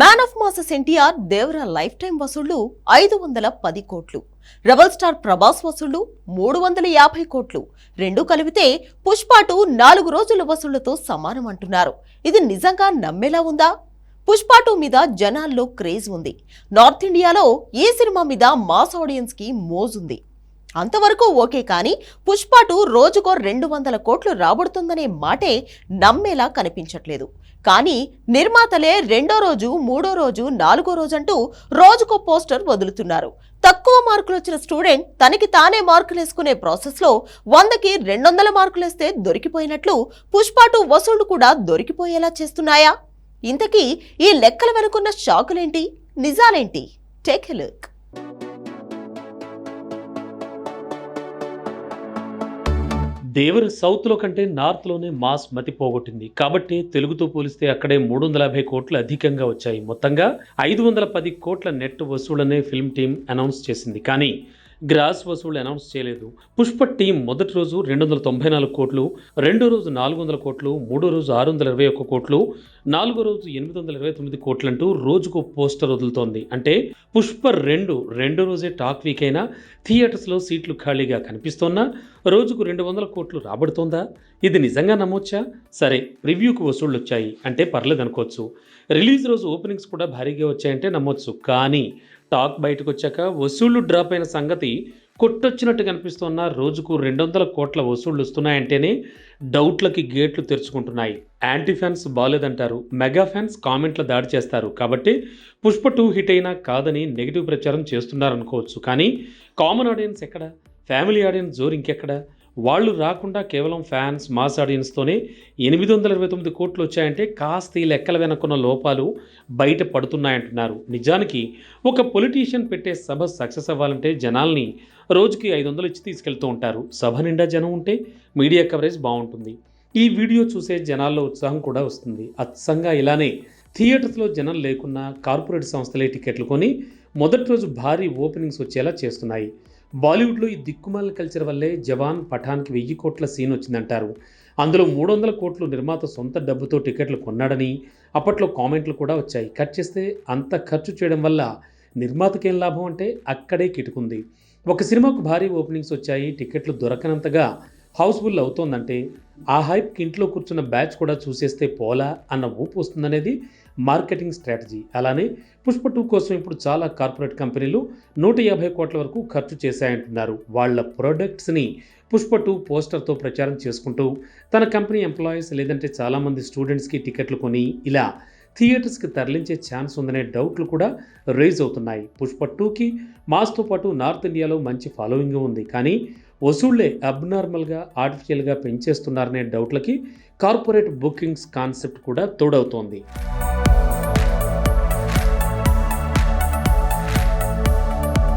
Man of masses NTR Devara lifetime వసూళ్ళు ఐదు వందల పది కోట్లు. రెబల్ స్టార్ ప్రభాస్ వసూళ్ళు మూడు వందల యాభై కోట్లు. రెండు కలిపితే పుష్పాటు నాలుగు రోజుల వసూళ్ళతో సమానం అంటున్నారు. ఇది నిజంగా నమ్మేలా ఉందా? పుష్పాటు మీద జనాల్లో క్రేజ్ ఉంది. నార్త్ ఇండియాలో ఈ సినిమా మీద మాస్ ఆడియన్స్కి మోజుంది. అంతవరకు ఓకే కానీ పుష్పాటు రోజుకో రెండు వందల కోట్లు రాబడుతుందనే మాటే నమ్మేలా కనిపించట్లేదు. కానీ నిర్మాతలే రెండో రోజు మూడో రోజు నాలుగో రోజంటూ రోజుకో పోస్టర్ వదులుతున్నారు. తక్కువ మార్కులు వచ్చిన స్టూడెంట్ తనకి తానే మార్కులు వేసుకునే ప్రాసెస్లో వందకి రెండు వందల మార్కులేస్తే దొరికిపోయినట్లు పుష్పాటు వసూళ్ళు కూడా దొరికిపోయేలా చేస్తున్నాయా? ఇంతకీ ఈ లెక్కల వెనుకున్న షాకులేంటి? నిజాలేంటి? Take a look. దేవర్ సౌత్లో కంటే నార్త్లోనే మాస్ మతి పోగొట్టింది. కాబట్టి తెలుగుతో పోలిస్తే అక్కడే మూడు వందల యాభై కోట్లు అధికంగా వచ్చాయి. మొత్తంగా ఐదు వందల పది కోట్ల నెట్ వసూళ్ళనే ఫిల్మ్ టీం అనౌన్స్ చేసింది. కానీ గ్రాస్ వసూళ్ళు అనౌన్స్ చేయలేదు. పుష్ప టీం మొదటి రోజు రెండు వందల తొంభై నాలుగు కోట్లు రెండో రోజు నాలుగు వందల కోట్లు మూడో రోజు ఆరు వందల ఇరవై ఒక్క కోట్లు నాలుగో రోజు ఎనిమిది వందల ఇరవై తొమ్మిది కోట్లంటూ రోజుకు పోస్టర్ వదులుతోంది. అంటే పుష్ప రెండు రెండో రోజే టాక్ వీక్ అయినా థియేటర్స్లో సీట్లు ఖాళీగా కనిపిస్తోన్నా రోజుకు రెండు వందల కోట్లు రాబడుతోందా? ఇది నిజంగా నమ్మొచ్చా? సరే రివ్యూకు వసూళ్ళు వచ్చాయి. అంటే పర్లేదు అనుకోవచ్చు రిలీజ్ రోజు ఓపెనింగ్స్ కూడా భారీగా వచ్చాయంటే నమ్మొచ్చు. కానీ టాక్ బయటకు వచ్చాక వసూళ్ళు డ్రాప్ అయిన సంగతి కొట్టొచ్చినట్టు కనిపిస్తున్న రోజుకు రెండు వందల కోట్ల వసూళ్ళు వస్తున్నాయంటేనే డౌట్లకి గేట్లు తెరుచుకుంటున్నాయి. యాంటీ ఫ్యాన్స్ బాలేదంటారు. మెగా ఫ్యాన్స్ కామెంట్ల దాడి చేస్తారు. కాబట్టి పుష్ప టూ హిట్ అయినా కాదని నెగిటివ్ ప్రచారం చేస్తున్నారనుకోవచ్చు. కానీ కామన్ ఆడియన్స్ ఎక్కడ? ఫ్యామిలీ ఆడియన్స్ జోరు ఇంకెక్కడ? వాళ్ళు రాకుండా కేవలం ఫ్యాన్స్ మాస్ ఆడియన్స్తోనే ఎనిమిది వందల ఇరవై తొమ్మిది కోట్లు వచ్చాయంటే కాస్త ఈ లెక్కల వెనకున్న లోపాలు బయట పడుతున్నాయంటున్నారు. నిజానికి ఒక పొలిటీషియన్ పెట్టే సభ సక్సెస్ అవ్వాలంటే జనాల్ని రోజుకి ఐదు వందలు ఇచ్చి తీసుకెళ్తూ ఉంటారు. సభ నిండా జనం ఉంటే మీడియా కవరేజ్ బాగుంటుంది. ఈ వీడియో చూసే జనాల్లో ఉత్సాహం కూడా వస్తుంది. అత్సంగా ఇలానే థియేటర్స్లో జనం లేకున్నా కార్పొరేట్ సంస్థలే టికెట్లు కొని మొదటి రోజు భారీ ఓపెనింగ్స్ వచ్చేలా చేస్తున్నాయి. బాలీవుడ్లో ఈ దిక్కుమాల కల్చర్ వల్లే జవాన్ పఠాన్కి వెయ్యి కోట్ల సీన్ వచ్చిందంటారు. అందులో మూడు వందల కోట్లు నిర్మాత సొంత డబ్బుతో టికెట్లు కొన్నాడని అప్పట్లో కామెంట్లు కూడా వచ్చాయి. కట్ చేస్తే అంత ఖర్చు చేయడం వల్ల నిర్మాతకేం లాభం అంటే అక్కడే కిటుకుంది. ఒక సినిమాకు భారీ ఓపెనింగ్స్ వచ్చాయి. టికెట్లు దొరకనంతగా హౌస్ఫుల్ అవుతోందంటే ఆ హైప్కి ఇంట్లో కూర్చున్న బ్యాచ్ కూడా చూసేస్తే పోలా అన్న ఊపు వస్తుందనేది మార్కెటింగ్ స్ట్రాటజీ. అలానే పుష్ప టూ కోసం ఇప్పుడు చాలా కార్పొరేట్ కంపెనీలు నూట యాభై కోట్ల వరకు ఖర్చు చేశాయంటున్నారు. వాళ్ళ ప్రొడక్ట్స్ని పుష్ప టూ పోస్టర్తో ప్రచారం చేసుకుంటూ తన కంపెనీ ఎంప్లాయీస్ లేదంటే చాలామంది స్టూడెంట్స్కి టికెట్లు కొని ఇలా థియేటర్స్కి తరలించే ఛాన్స్ ఉందనే డౌట్లు కూడా రేజ్ అవుతున్నాయి. పుష్ప టూకి మాస్తో పాటు నార్త్ ఇండియాలో మంచి ఫాలోయింగ్ ఉంది. కానీ వసూళ్ళే అబ్నార్మల్గా ఆర్టిఫిషియల్గా పెంచేస్తున్నారనే డౌట్లకి కార్పొరేట్ బుకింగ్స్ కాన్సెప్ట్ కూడా తోడవుతోంది.